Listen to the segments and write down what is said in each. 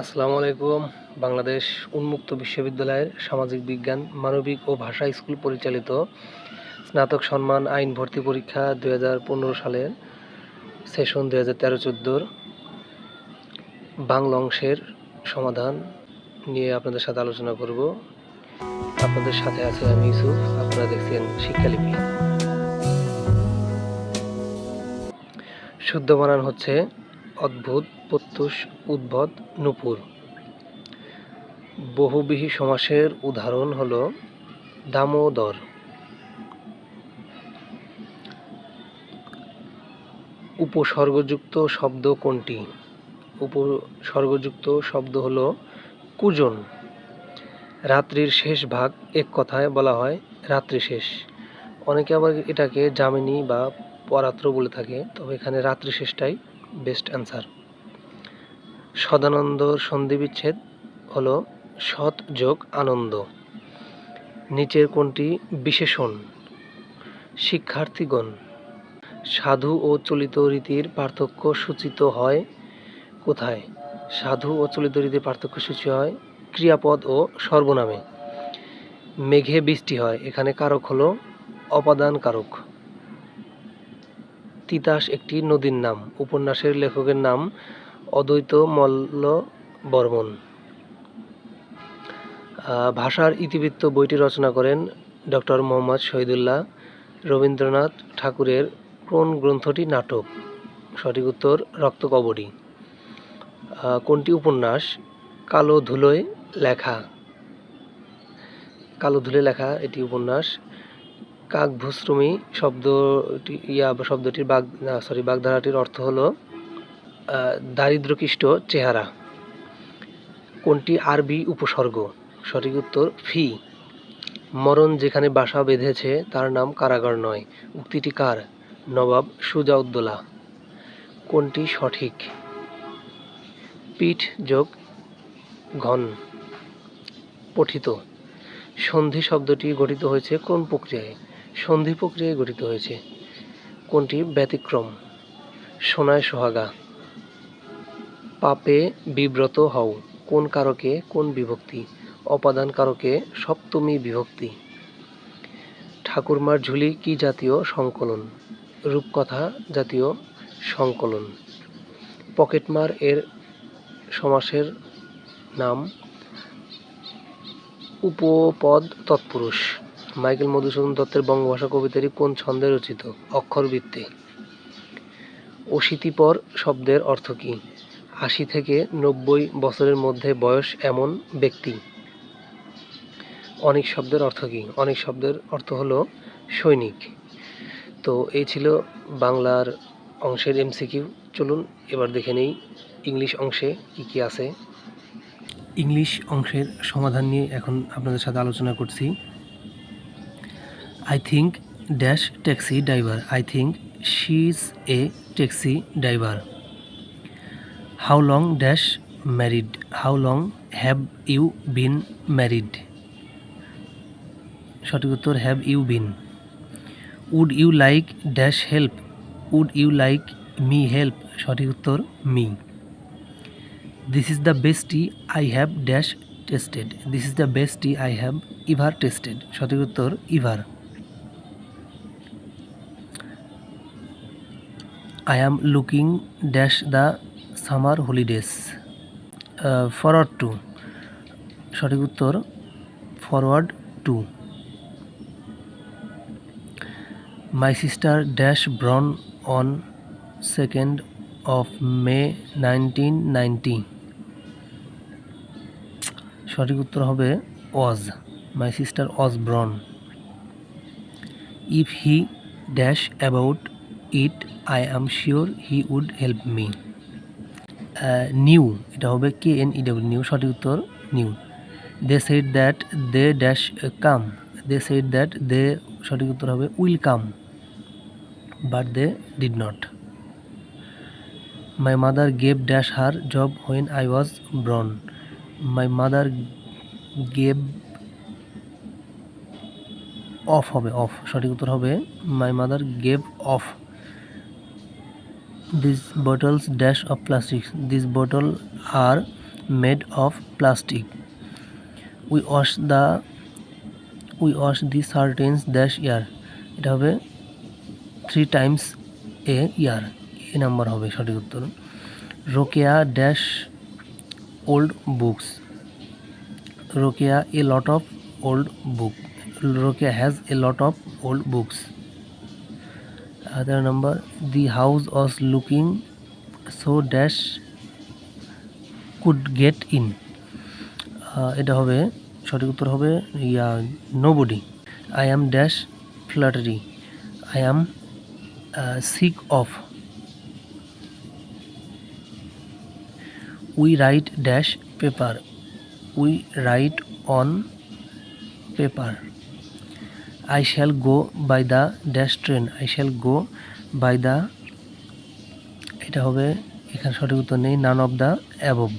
আসসালামু আলাইকুম। বাংলাদেশ উন্মুক্ত বিশ্ববিদ্যালয়ের সামাজিক বিজ্ঞান, মানবিক ও ভাষা স্কুল পরিচালিত স্নাতক সম্মান আইন ভর্তি পরীক্ষা দু হাজার পনেরো সালের সেশন দু হাজার তেরো চোদ্দোর বাংলা অংশের সমাধান নিয়ে আপনাদের সাথে আলোচনা করব। আপনাদের সাথে আছে আমি ইউসুফ, আপনারা দেখছেন শিক্ষালিপি। শুদ্ধ বানান হচ্ছে অদ্ভুত, প্রত্যুষ, উদ্ভট, নূপুর। বহুবিহী সমাসের উদাহরণ হল দামোদর। উপসর্গযুক্ত শব্দ কোনটি? উপসর্গযুক্ত শব্দ হল কুজন। রাত্রির শেষ ভাগ এক কথায় বলা হয় রাত্রি শেষ। অনেকে আবার এটাকে যামিনী বা পরাত্র বলে থাকে, তবে এখানে রাত্রি শেষটাই বেস্ট অ্যান্সার। সদানন্দ সন্ধিবিচ্ছেদ হল সৎ যোগ আনন্দ। নিচের কোনটি বিশেষণ। শিক্ষার্থীগণ, সাধু ও চলিত রীতির পার্থক্য সূচিত হয় কোথায়? সাধু ও চলিত রীতির পার্থক্য সূচি হয় ক্রিয়াপদ ও সর্বনামে। মেঘে বৃষ্টি হয়, এখানে কারক হলো অপাদান কারক তিতাস একটি নদীর নাম। উপন্যাসের লেখকের নাম অদ্বৈত মল্ল বর্মন। ভাষার ইতিবৃত্ত বইটি রচনা করেন ডক্টর মোহাম্মদ শহীদুল্লাহ রবীন্দ্রনাথ ঠাকুরের কোন গ্রন্থটি নাটক? সঠিক উত্তর রক্তকবরী কোনটি উপন্যাস? কালো ধুলোয় লেখা। কালো ধুলে লেখা এটি উপন্যাস। কাকভূশ্রমী শব্দটি, ইয়া, শব্দটির বাগ সরি বাগধারাটির অর্থ হলো দারিদ্রকৃষ্ট চেহারা। কোনটি আরবি উপসর্গ? সঠিক উত্তর, ফি। মরণ যেখানে বাসা বেঁধেছে, তার নাম কারাগার নয়। উক্তিটি কার? নবাব সুজাউদ্দৌলা। কোনটি সঠিক? পিঠ যোগ ঘন। পঠিত। সন্ধি শব্দটি গঠিত হয়েছে কোন প্রক্রিয়ায়? সন্ধি প্রক্রিয়ায় গঠিত হয়েছে। কোনটি ব্যতিক্রম? সোনায় সোহাগা। পাপে বিব্রত হও। কোন কারকে কোন বিভক্তি? অপাদান কারকে সপ্তমী বিভক্তি। ঠাকুরমার ঝুলি কি জাতীয় সংকলন? রূপকথা জাতীয় সংকলন। পকেটমার এর সমাসের নাম। উপপদ তৎপুরুষ। মাইকেল মধুসূদন দত্তের বঙ্গভাষা কবিতাটি কোন ছন্দে রচিত? অক্ষরবৃত্তে অশীতিপর শব্দের অর্থ কী? আশি থেকে নব্বই বছরের মধ্যে বয়স এমন ব্যক্তি। অনেক শব্দের অর্থ কী? অনেক শব্দের অর্থ হলো সৈনিক। তো এই ছিল বাংলার অংশের এমসিকিউ। চলুন এবার দেখে নেই ইংলিশ অংশে কি কি আছে। ইংলিশ অংশের সমাধান নিয়ে এখন আপনাদের সাথে আলোচনা করছি। I think dash taxi driver I think she is a taxi driver how long dash married how long have you been married সঠিক উত্তর have you been would you like dash help would you like me help সঠিক উত্তর me this is the best tea I have dash tasted this is the best tea I have ever tasted সঠিক উত্তর ever I am looking dash the summer holidays. Uh, to সঠিক উত্তর forward to my sister dash born on second of May nineteen ninety সঠিক উত্তর হবে was my sister was born if he dash about it, I am sure he would help me. Knew, এটা হবে K N E W knew, সঠিক উত্তর knew. They said that they dash come they said that they সঠিক উত্তর হবে will come. But they did not. My mother gave dash her job when I was born. My mother gave off হবে, of, সঠিক উত্তর হবে my mother gave off. This bottles dash of plastic these bottle are made of plastic we wash the we wash the curtains dash year এটা হবে three times a year A number হবে সঠিক উত্তর। Rokeya dash old books Rokeya a lot of old book Rokeya has a lot of old books তেরো নম্বর the house was looking so dash could get in এটা হবে, সঠিক উত্তর হবে, yeah nobody I am dash flattery I am sick of we write dash paper we write on paper I shall go by the dash train I shall go by the এটা হবে, এখানে সঠিক উত্তর নেই none of the above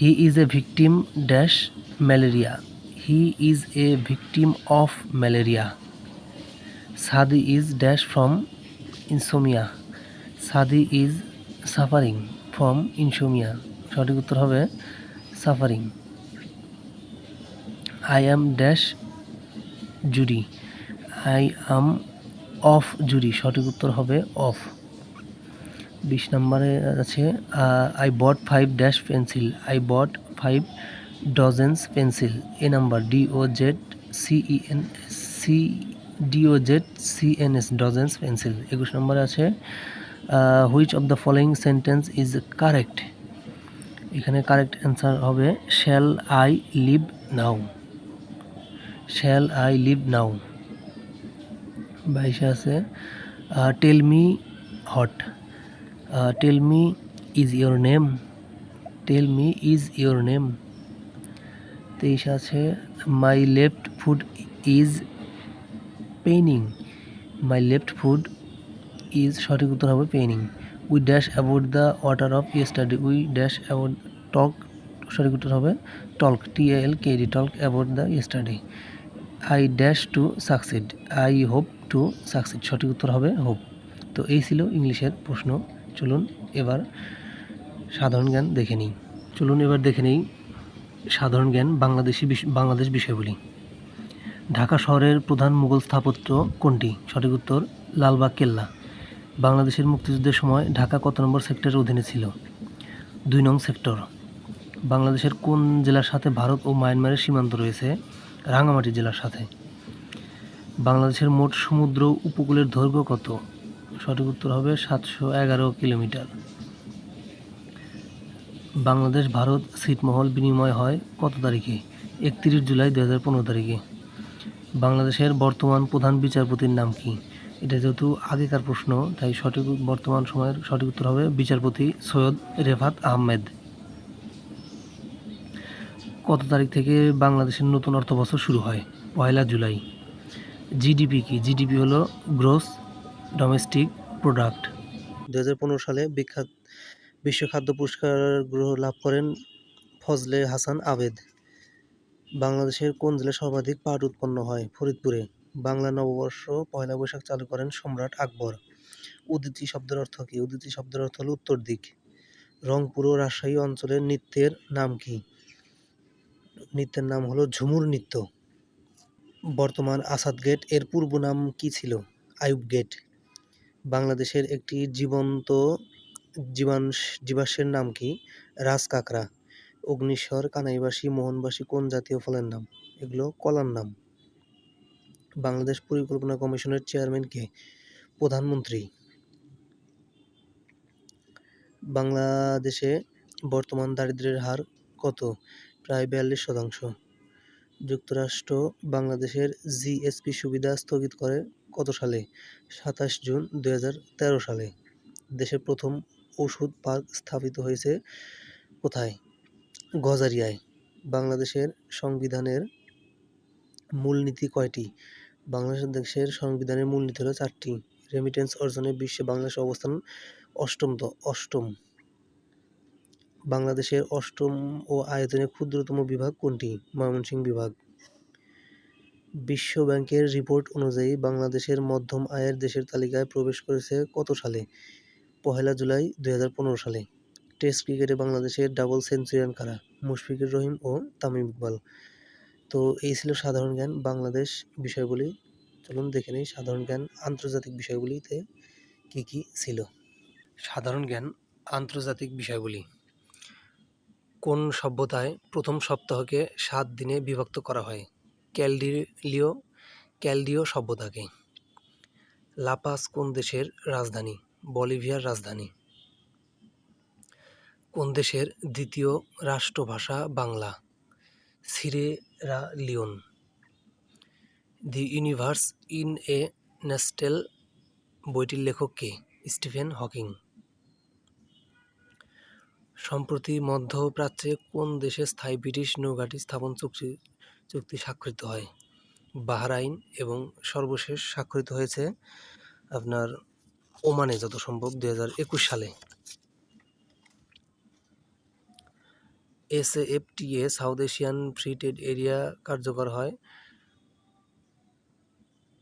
he is a victim dash malaria he is a victim of malaria Sadi is dash from insomnia Sadi is suffering from insomnia সঠিক উত্তর হবে suffering I am dash jury. I am of jury, সঠিক উত্তর হবে of. বিশ নম্বরে আছে I bought five dash pencil, I bought five dozens pencil. A number, D O Z C N, C, D O Z C N S dozens pencil. একুশ নম্বরে আছে which of the following sentence is correct? এখানে correct answer হবে, shall I leave now. Shall I leave now. বাইশে আছে tell me what tell me is your name, tell me is your name. তেইশ আছে, my left foot is paining, my left foot is সঠিক উত্তর হবে paining. We dash about the water of study we dash about talk, সঠিক উত্তর হবে talk, T L K D, talk about the study I dash to succeed I hope to succeed সঠিক উত্তর হবে hope তো এই ছিল ইংলিশের প্রশ্ন। চলুন এবার সাধারণ জ্ঞান দেখে নিই। চলুন এবার দেখে নিই সাধারণ জ্ঞান বাংলাদেশি বাংলাদেশ বিষয়গুলি ঢাকা শহরের প্রধান মুঘল স্থাপত্য কোনটি? সঠিক উত্তর, লালবাগ, কেল্লা। বাংলাদেশের মুক্তিযুদ্ধের সময় ঢাকা কত নম্বর সেক্টরের অধীনে ছিল? দুই নং সেক্টর। বাংলাদেশের কোন জেলার সাথে ভারত ও মায়ানমারের সীমান্ত রয়েছে? রাঙামাটি জেলার সাথে। বাংলাদেশের মোট সমুদ্র উপকূলের দৈর্ঘ্য কত? সঠিক উত্তর হবে সাতশো এগারো কিলোমিটার। বাংলাদেশ ভারত ছিটমহল বিনিময় হয় কত তারিখে? একত্রিশ জুলাই দু হাজার পনেরো তারিখে। বাংলাদেশের বর্তমান প্রধান বিচারপতির নাম কি? এটা যেহেতু আগেকার প্রশ্ন, তাই সঠিক বর্তমান সময়ের সঠিক উত্তর হবে বিচারপতি সৈয়দ রেফাত আহমেদ। কত তারিখ থেকে বাংলাদেশের নতুন অর্থ বছর শুরু হয়? পয়লা জুলাই। জিডিপি কি? জিডিপি হলো গ্রোস ডোমেস্টিক প্রোডাক্ট দুই হাজার পনেরো সালে বিখ্যাত বিশ্ব খাদ্য পুরস্কার গ্রহ লাভ করেন ফজলে হাসান আবেদ। বাংলাদেশের কোন জেলায় সর্বাধিক পাট উৎপন্ন হয়? ফরিদপুরে। বাংলা নববর্ষ পয়লা বৈশাখ চালু করেন সম্রাট আকবর। উদিতি শব্দের অর্থ কী? উদিতি শব্দের অর্থ হলো উত্তর দিক। রংপুর ও রাজশাহী অঞ্চলের নৃত্যের নাম কি? নৃত্যের নাম হলো ঝুমুর নৃত্য। বর্তমান আসাদ গেটের পূর্ব নাম কি ছিল? আয়ুব গেট। বাংলাদেশের একটি জীবন্ত জীবাণ জীবাশ্মের নাম কি? রাজ কাঁকড়া। অগ্নিশ্বর কানাইবাসী, মোহনবাসী কোন জাতীয় ফলের নাম? এগুলো কলার নাম। বাংলাদেশ পরিকল্পনা কমিশনের চেয়ারম্যান কে? প্রধানমন্ত্রী। বাংলাদেশে বর্তমান দারিদ্র্যের হার কত? প্রায় বিয়াল্লিশ শতাংশ। যুক্তরাষ্ট্র বাংলাদেশের জিএসপি সুবিধা স্থগিত করে কত সালে? সাতাশ জুন দু হাজার তেরো সালে। দেশের প্রথম ওষুধ পার্ক স্থাপিত হয়েছে কোথায়? গজারিয়ায়। বাংলাদেশের সংবিধানের মূলনীতি কয়টি? বাংলাদেশের সংবিধানের মূলনীতি হলো চারটি। রেমিটেন্স অর্জনে বিশ্বে বাংলাদেশের অবস্থান অষ্টম অষ্টম। বাংলাদেশের অষ্টম ও আয়তনে ক্ষুদ্রতম বিভাগ কোনটি? ময়মনসিংহ বিভাগ। বিশ্ব ব্যাংকের রিপোর্ট অনুযায়ী বাংলাদেশের মধ্যম আয়ের দেশের তালিকায় প্রবেশ করেছে কত সালে? পহেলা জুলাই দু হাজার পনেরো সালে। টেস্ট ক্রিকেটে বাংলাদেশের ডাবল সেঞ্চুরিয়ান কারা? মুশফিকুর রহিম ও তামিম ইকবাল। তো এই ছিল সাধারণ জ্ঞান বাংলাদেশ বিষয়গুলি। চলুন দেখে নিই সাধারণ জ্ঞান আন্তর্জাতিক বিষয়গুলিতে কি কি ছিল। সাধারণ জ্ঞান আন্তর্জাতিক বিষয়গুলি। কোন সভ্যতায় প্রথম সপ্তাহকে সাত দিনে বিভক্ত করা হয়? ক্যালডিলিও ক্যালডিও সভ্যতাকে। লাপাস কোন দেশের রাজধানী? বলিভিয়ার রাজধানী। কোন দেশের দ্বিতীয় রাষ্ট্রভাষা Bangla? Sierra Leone the universe in a nutshell বইটির লেখক কে? Stephen Hawking. সম্প্রতি মধ্যপ্রাচ্যে কোন দেশে স্থায়ী ব্রিটিশ নৌঘাঁটি স্থাপন চুক্তি চুক্তি স্বাক্ষরিত হয়? বাহরাইন এবং সর্বশেষ স্বাক্ষরিত হয়েছে আপনার ওমানে যত সম্ভব দুই হাজার একুশ সালে। SFTA, South Asian free trade area কার্যকর হয়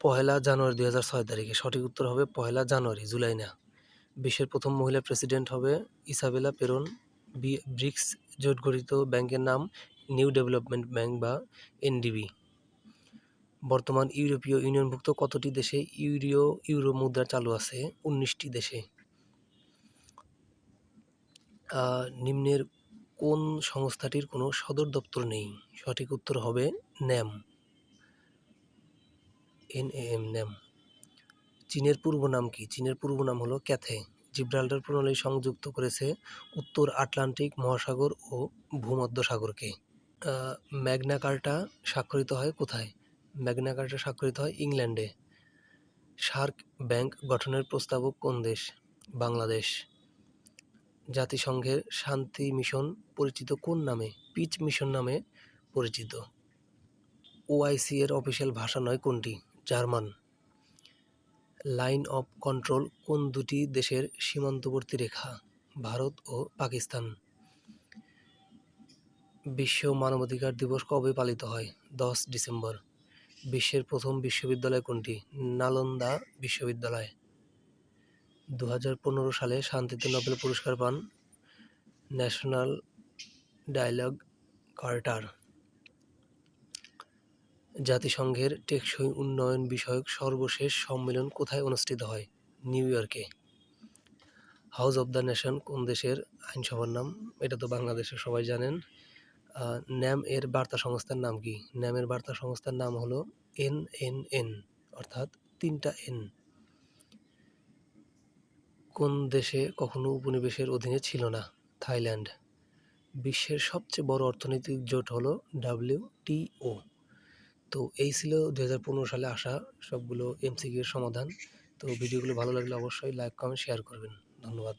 পহেলা জানুয়ারি দুই হাজার ছয় তারিখে। সঠিক উত্তর হবে পহেলা জানুয়ারি, জুলাই না। বিশ্বের প্রথম মহিলা প্রেসিডেন্ট হবে ইসাবেলা পেরন। ব্রিক্স জোট গঠিত ব্যাংকের নাম নিউ ডেভেলপমেন্ট ব্যাংক বা এনডিবি। বর্তমান ইউরোপীয় ইউনিয়নভুক্ত কতটি দেশে ইউরো ইউরো মুদ্রা চালু আছে? উনিশটি দেশে। নিম্নের কোন সংস্থাটির কোনো সদর দপ্তর নেই? সঠিক উত্তর হবে ন্যাম এন এম ন্যাম চীনের পূর্ব নাম কি? চীনের পূর্ব নাম হলো ক্যাথে। জিব্রাল্টার প্রণালী সংযুক্ত করেছে উত্তর আটলান্টিক মহাসাগর ও ভূমধ্য সাগরকে। আহ, ম্যাগনা কার্টা স্বাক্ষরিত হয় কোথায়? ম্যাগনা কার্টা স্বাক্ষরিত হয় ইংল্যান্ডে। সার্ক ব্যাংক গঠনের প্রস্তাবক কোন দেশ? বাংলাদেশ। জাতিসংঘের শান্তি মিশন পরিচিত কোন নামে? পিচ মিশন নামে পরিচিত। ওআইসি এর অফিসিয়াল ভাষা নয় কোনটি? জার্মান। লাইন অফ কন্ট্রোল কোন দুটি দেশের সীমান্তবর্তী রেখা, ভারত ও পাকিস্তান? বিশ্ব মানবাধিকার দিবস কবে পালিত হয়? দশ ডিসেম্বর। বিশ্বের প্রথম বিশ্ববিদ্যালয় কোনটি? নালন্দা বিশ্ববিদ্যালয়। দু পনেরো সালে শান্তিতে নোবেল পুরস্কার পান ন্যাশনাল ডায়ালগ কার্টার। জাতিসংঘের টেকসই উন্নয়ন বিষয়ক সর্বশেষ সম্মেলন কোথায় অনুষ্ঠিত হয়? নিউ ইয়র্কে। হাউস অব দ্য নেশন কোন দেশের আইনসভার নাম? এটা তো বাংলাদেশের, সবাই জানেন। ন্যাম এর বার্তা সংস্থার নাম কি? ন্যামের বার্তা সংস্থার নাম হলো এন এন এন, অর্থাৎ তিনটা এন। কোন দেশে কখনো উপনিবেশের অধীনে ছিল না? থাইল্যান্ড। বিশ্বের সবচেয়ে বড় অর্থনৈতিক জোট হলো ডাব্লিউটিও তো এই ছিল দু হাজার পনেরো সালে আসা সবগুলো এমসিকিউর সমাধান। তো ভিডিওগুলো ভালো লাগলে অবশ্যই লাইক কমেন্ট শেয়ার করবেন। ধন্যবাদ।